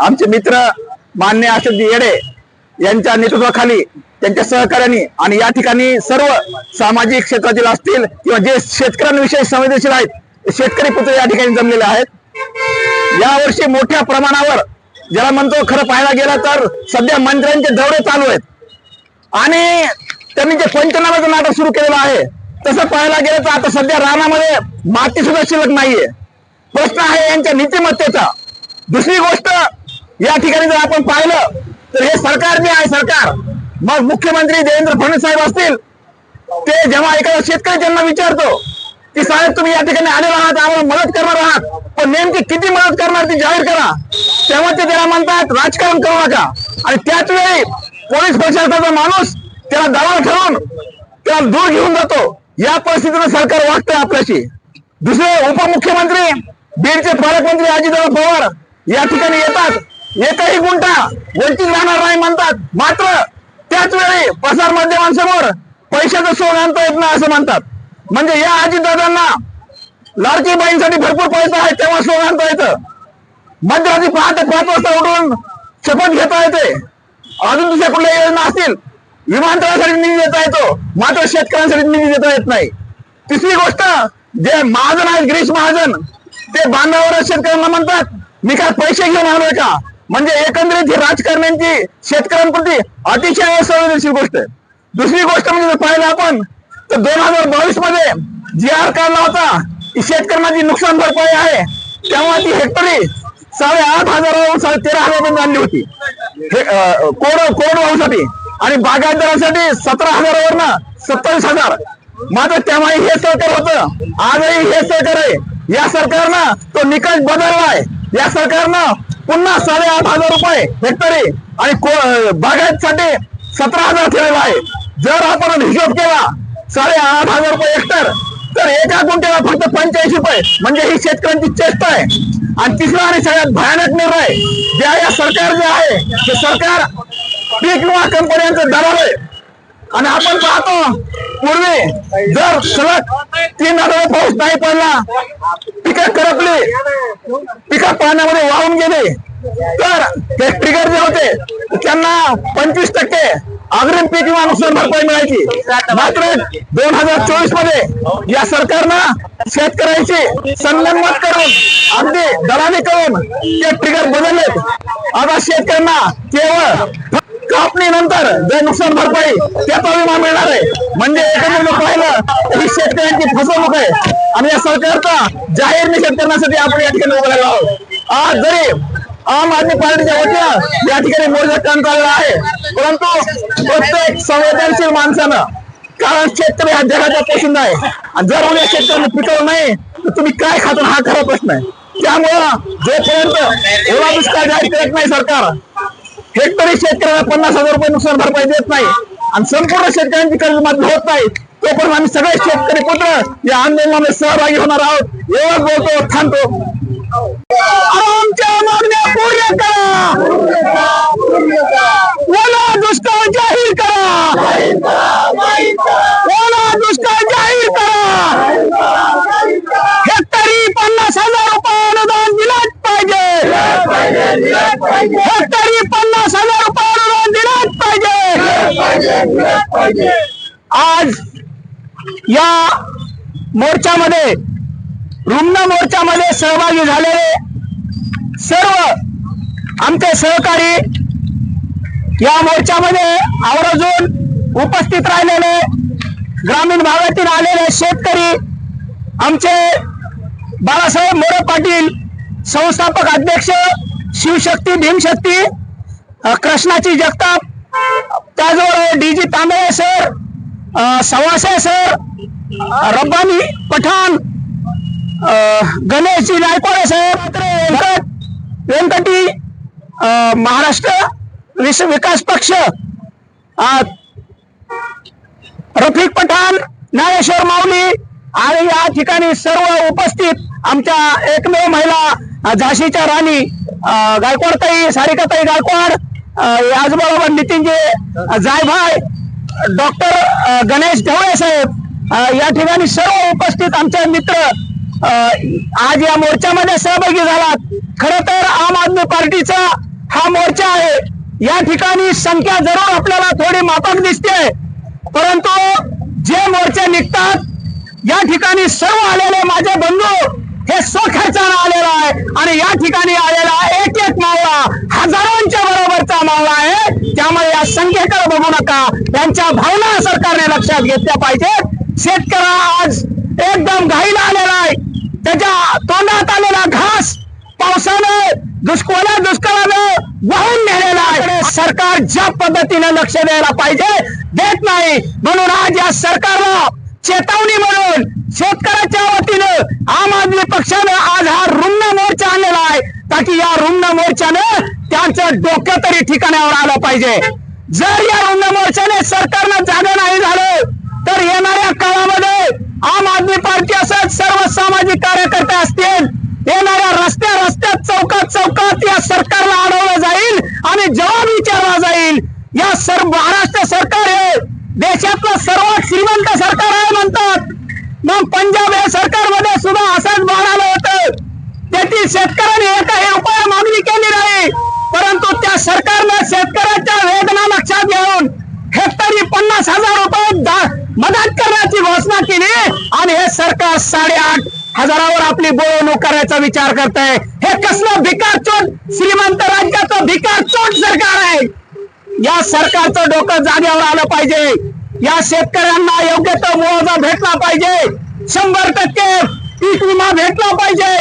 आमचे मित्र मान्य अशोक येडे यांच्या नेतृत्वाखाली त्यांच्या सहकार्याने आणि या ठिकाणी सर्व सामाजिक क्षेत्रातील असतील किंवा जे शेतकऱ्यांविषयी संवेदनशील आहेत शेतकरी पुत्र या ठिकाणी जमलेले आहेत. यावर्षी मोठ्या प्रमाणावर ज्याला म्हणतो खरं पाहायला गेलं तर सध्या मंत्र्यांचे दौरे चालू आहेत. आणि त्यांनी जे पंचनामाचं नाटक सुरू केलेलं आहे तसं पाहायला गेलं तर आता सध्या रानामध्ये माती सुद्धा शिल्लक नाहीये. प्रश्न आहे यांच्या नीतिमत्तेचा. दुसरी गोष्ट या ठिकाणी जर आपण पाहिलं तर हे सरकार जे आहे सरकार. मग मुख्यमंत्री देवेंद्र फडणवीस साहेब असतील ते जेव्हा एखादा शेतकरी त्यांना विचारतो की साहेब तुम्ही या ठिकाणी आलेला आहात आम्हाला मदत करणार आहात पण नेमकी किती मदत करणार ती जाहीर करा. तेव्हा ते त्याला म्हणतात राजकारण करू नका. आणि त्याच वेळी पोलीस प्रशासनाचा माणूस त्याला दबाव ठरवून त्याला दूर घेऊन जातो. या परिस्थितीनं सरकार वागतंय आपल्याशी. दुसरे उपमुख्यमंत्री बीडचे पालकमंत्री अजितदादा पवार या ठिकाणी येतात. एकही गुंठा वंचित राहणार नाही म्हणतात. मात्र त्याच वेळी प्रसार माध्यमांसमोर पैशाचं सोन आणता येत नाही असं म्हणतात. म्हणजे या अजितदादांना लाडकी बाईंसाठी भरपूर पैसा आहे तेव्हा सोन आणता येतं. मध्यरात्री पहाटे पाच वाजता उठून शपथ घेता येते. अजून दुसऱ्या कुठल्या योजना असतील? विमानतळासाठी निधी देता येतो. मात्र शेतकऱ्यांसाठी निधी देता येत नाही. तिसरी गोष्ट जे महाजन आहेत गिरीश महाजन ते बांधावर शेतकऱ्यांना म्हणतात मी काय पैसे घेऊन आलोय का? म्हणजे एकंदरीत ही राजकारण्यांची शेतकऱ्यांप्रती अतिशय असंवेदनशील गोष्ट आहे. दुसरी गोष्ट म्हणजे जर पाहिलं आपण तर दोन हजार बावीसमध्ये जी आर काढला होता की नुकसान भरपाई आहे. तेव्हा ती हेक्टरी साडे आठ हजारावरून साडे तेरा हजारापर्यंत आणली होती. हे, कोड कोरड आणि बागायतदारांसाठी सतरा हजारावरनं सत्तावीस हजार. मात्र तेव्हाही हे सरकार होतं. आजही हे सरकार आहे. या सरकारनं तो निकष बदललाय. या सरकारनं पुन्हा साडेआठ हजार रुपये हेक्टरी आणि बागायतसाठी सतरा हजार ठेवलेला आहे. जर आपण हिशोब केला साडेआठ हजार रुपये हेक्टर तर एका गुंठ्याला फक्त पंच्याऐंशी रुपये. म्हणजे ही शेतकऱ्यांची चेष्टा आहे. आणि तिसरा आणि सगळ्यात भयानक निर्णय ज्या या सरकार जे आहे ते सरकार पीक विमा कंपन्यांचं दलाल आहे. आणि आपण पाहतो पूर्वी जर सलग तीन आठवडे पाऊस नाही पडला पिकं करपली पिकं पाण्यामध्ये वाहून गेले तर ते ट्रिगर जे होते त्यांना पंचवीस टक्के अग्रिम पीक विमा नुकसान भरपाई मिळायची. मात्र दोन हजार चोवीसमध्ये या सरकारनं शेतकऱ्यांशी संगनमत करून अगदी दलाली करून ते ट्रिगर बदललेत. आता शेतकऱ्यांना केवळ कापणीनंतर जे नुकसान भरपाई त्याचा विमा मिळणार आहे. म्हणजे एकंदरीत पाहिलं तर ही शेतकऱ्यांची फसवणूक आहे. आणि या सरकारचा जाहीर निषेध करण्यासाठी आपण या ठिकाणी उभं राहिलो आहोत. आज जरी आम आदमी पार्टीच्या वतीनं या ठिकाणी मोर्चा काम चालला आहे परंतु प्रत्येक संवेदनशील माणसानं कारण शेतकरी हा जगाचा पोशिंदा आहे. आणि जर उद्या शेतकऱ्यांना पिकवलं नाही तर तुम्ही काय खाता हा खरा प्रश्न आहे. त्यामुळं जोपर्यंत ओला दुष्काळ जाहीर करत नाही सरकार हेक्टरी शेतकऱ्याला पन्नास हजार रुपये नुकसान भरपाई देत नाही. आणि संपूर्ण शेतकऱ्यांची कर्जमाफी होत नाही. तोपर्यंत आम्ही सगळे शेतकरी पुत्र या आंदोलनामध्ये सहभागी होणार आहोत. एवढं बोलतो थांबतो. आमच्या मागण्या पूर्ण करा. ओला दुष्काळ जाहीर करा. ओला दुष्काळ जाहीर करा. हेक्टरी पन्नास हजार रुपये अनुदान दिलाच पाहिजे. हेक्टरी पन्नास हजार रुपये अनुदान दिलाच पाहिजे. आज या मोर्चामध्ये रुग्ण मोर्चामध्ये सहभागी झालेले सर्व आमचे सहकारी या मोर्चामध्ये आवर्जून उपस्थित राहिलेले ग्रामीण भागातील आलेले शेतकरी आमचे बाळासाहेब मोरे पाटील संस्थापक अध्यक्ष शिवशक्ती भीमशक्ती कृष्णाची जगताप त्याचबरोबर D G Tambe sir Savase sir Rabbani Pathan Ganeshji Naikwade साहेब व्यंकट व्यंकटी महाराष्ट्र विस विकास पक्ष रफिक पठाण ज्ञानेश्वर माऊली आणि या ठिकाणी सर्व उपस्थित आमच्या एकमेव महिला झाशीच्या राणी गायकवाडताई सारिकाताई गायकवाड अ, नितीनजी जायभाय जायभाई डॉक्टर गणेश ढवळे साहेब या ठिकाणी सर्व उपस्थित आमचे मित्र आज या मोर्चामध्ये सहभागी झालात. खर तर आम आदमी पार्टीचा हा मोर्चा आहे. या ठिकाणी संख्या जरूर आपल्याला थोडी माफक दिसते. परंतु जे मोर्चे निघतात या ठिकाणी सर्व आलेले माझे बंधू हे स्वखर्चानं आलेला आहे. आणि या ठिकाणी आलेला एक एक मावळा. हजारोंच्या बरोबरचा मावळा आहे. त्यामुळे या संख्येकडे बघू नका. त्यांच्या भावना सरकारने लक्षात घेतल्या पाहिजेत. शेतकरी आज एकदम घाईला आलेला आहे. त्याच्या तोंडात आलेला घास पावसानं दुष्काळा दुष्काळानं वाहून नेलेला आहे. सरकार ज्या पद्धतीने लक्ष द्यायला पाहिजे देत नाही. म्हणून आज या सरकारला चेतावणी म्हणून शेतकऱ्याच्या वतीनं आम आदमी पक्षानं आज हा रुग्ण मोर्चा आणलेला आहे. ताकी या रुग्ण मोर्चानं त्यांचं डोकं तरी ठिकाणावर आलं पाहिजे. जर या रुग्ण मोर्चाने सरकारनं जागा नाही झालं तर येणाऱ्या काळामध्ये आम आदमी पार्टी असत सर्व सामाजिक कार्यकर्ते असतील येणाऱ्या रस्त्या रस्त्यात चौकात चौकात या सरकारला अडवलं जाईल आणि जवाब विचारला जाईल. या सर्व महाराष्ट्र सरकार हे देशातलं सर्वात श्रीमंत सरकार आहे म्हणतात. मग पंजाब या सरकारमध्ये सुद्धा असंच म्हणालं होतं. तेथील शेतकऱ्यांनी एकही रुपया मागणी केली नाही. परंतु त्या सरकारनं शेतकऱ्याच्या वेदना लक्षात घेऊन हेक्टरी पन्नास हजार रुपये मदत करण्याची घोषणा केली आणि हे सरकार साडेआठ हजारावर आपली बोलवणूक करायचा विचार करत आहे हे कसलं भिकार चोट? श्रीमंत राज्याचं भिकार चोट सरकार आहे. या सरकारचं डोकं जागेवर आलं पाहिजे. या शेतकऱ्यांना योग्य तो मुआवजा भेटला पाहिजे. शंभर टक्के पीक विमा भेटला पाहिजे.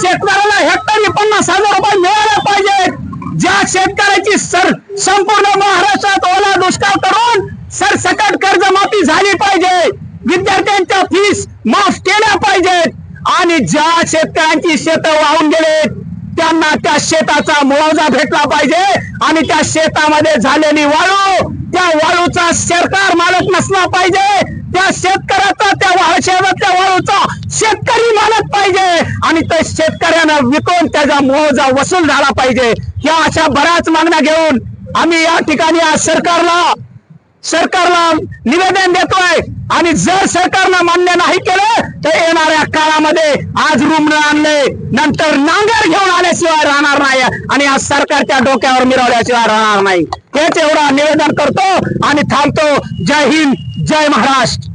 शेतकऱ्याला हेक्टरी पन्नास हजार रुपये मिळाले पाहिजे ज्या शेतकऱ्याची सर संपूर्ण महाराष्ट्रात ओला दुष्काळ करून सरसकट कर्जमाफी झाली पाहिजे. विद्यार्थ्यांच्या फीस माफ केल्या पाहिजेत. आणि ज्या शेतकऱ्यांची शेतं वाहून गेलेत त्यांना त्या शेताचा मुआवजा भेटला पाहिजे. आणि त्या शेतामध्ये झालेली वाळू त्या वाळूचा सरकार मालक नसला पाहिजे. त्या शेतकऱ्याचा त्या वाळ- वाळूचा शेतकरी मालक पाहिजे. आणि त्या शेतकऱ्यानं विकून त्याचा मुआवजा वसूल झाला पाहिजे. या अशा बऱ्याच मागण्या घेऊन आम्ही या ठिकाणी आज सरकारला सरकारला निवेदन देतोय. आणि जर सरकारनं मान्य नाही केलं तर येणाऱ्या काळामध्ये आज रुग्ण आणले नंतर नांगर घेऊन आल्याशिवाय राहणार नाही. आणि आज सरकारच्या डोक्यावर मिरवल्याशिवाय राहणार नाही. हेच एवढा निवेदन करतो आणि थांबतो. जय हिंद जय महाराष्ट्र.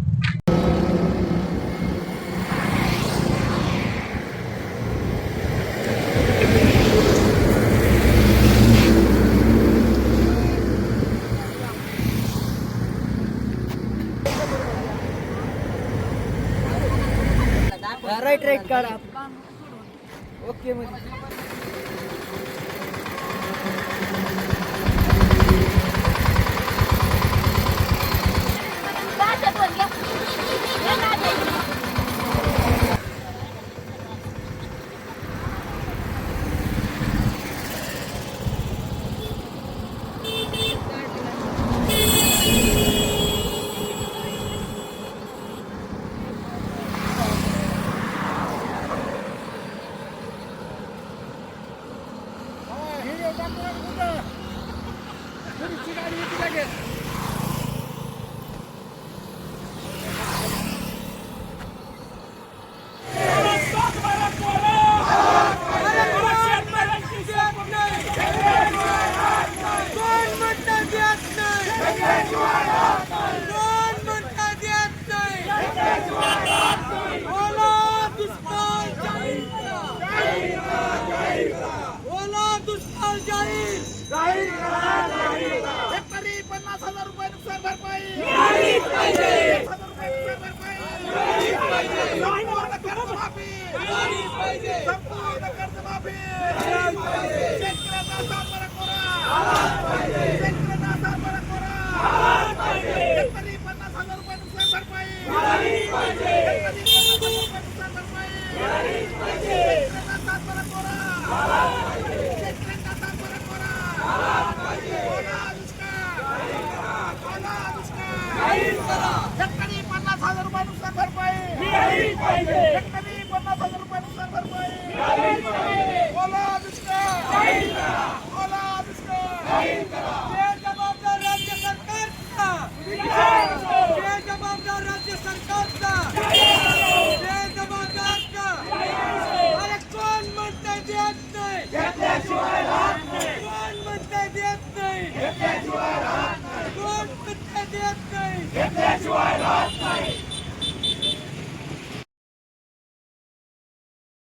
राईट काढा ओके मध्ये